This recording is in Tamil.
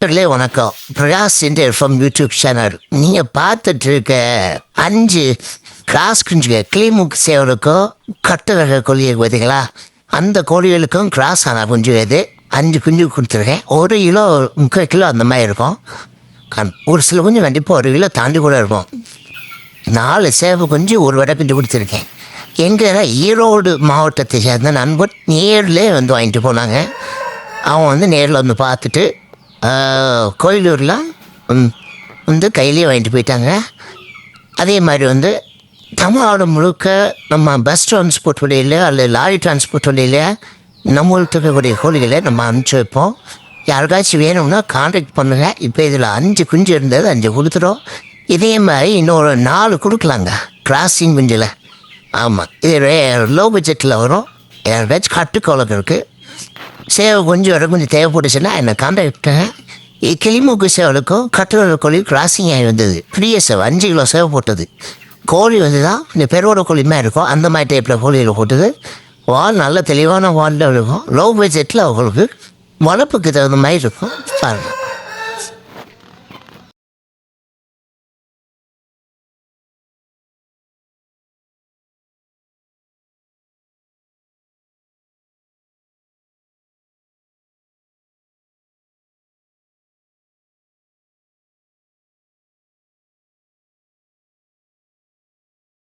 நண்பர்களே வணக்கம். பிரகாஷ் இந்தியர் ஃப்ரம் யூடியூப் சேனல் நீங்கள் பார்த்துட்டு இருக்க அஞ்சு கிராஸ் குஞ்சுக கிளிமுக் சேவலுக்கும் கட்டு ரக கோழியை பார்த்தீங்களா? அந்த கோழிகளுக்கும் கிராஸ் ஆன குஞ்சு இது அஞ்சு குஞ்சு கொடுத்துருக்கேன். ஒரு கிலோ முக்கால் கிலோ அந்த மாதிரி இருக்கும். கண்- ஒரு சில குஞ்சு கண்டிப்பாக ஒரு கிலோ தாண்டி கூட இருக்கும். நாலு சேவை குஞ்சு ஒரு வடை குஞ்சு கொடுத்துருக்கேன். எங்கள் ஈரோடு மாவட்டத்தை சேர்ந்த நண்பர் நேரில் வந்து வாங்கிட்டு போனாங்க. அவன் வந்து நேரில் வந்து பார்த்துட்டு கோயிலூரில் ம், வந்து கையிலேயே வாங்கிட்டு போயிட்டாங்க. அதே மாதிரி வந்து தமிழ்நாடு முழுக்க நம்ம பஸ் டிரான்ஸ்போர்ட் வழியில் அல்லது லாரி டிரான்ஸ்போர்ட் வழியில் நம்மளுக்கு இருக்கக்கூடிய கோழிகளை நம்ம அனுப்பிச்சி வைப்போம். யாருக்காச்சும் வேணும்னா கான்டாக்ட் பண்ணுங்கள் இப்போ இதில் அஞ்சு குஞ்சு இருந்தது அஞ்சு கொடுத்துரும் இதே மாதிரி இன்னொரு நாலு கொடுக்கலாங்க. கிராசிங் குஞ்சில். ஆமாம் இது லோ பட்ஜெட்டில் வரும். யாருக்காச்சும் கட்டுக்கோளம் இருக்குது சேவை கொஞ்சம் வர கொஞ்சம் தேவைப்பட்டுச்சுன்னா என்னை கான்டாக்ட் கிளிமூக்கு சேவலுக்கும் கட்டுரை கோழி கிராசிங் ஆகி வந்தது ஃப்ரீயாக சேவை அஞ்சு கிலோ சேவை போட்டது கோழி வந்து தான் இந்த பெருவோட கோழி மாதிரி இருக்கும் அந்த மாதிரி டைப்பில் கோழியில் போட்டது வால் நல்ல தெளிவான வாலில் இருக்கும் லோ பட்ஜெட்டில் அவங்களுக்கு வளர்ப்புக்கு தகுந்த மாதிரி இருக்கும் பாருங்கள்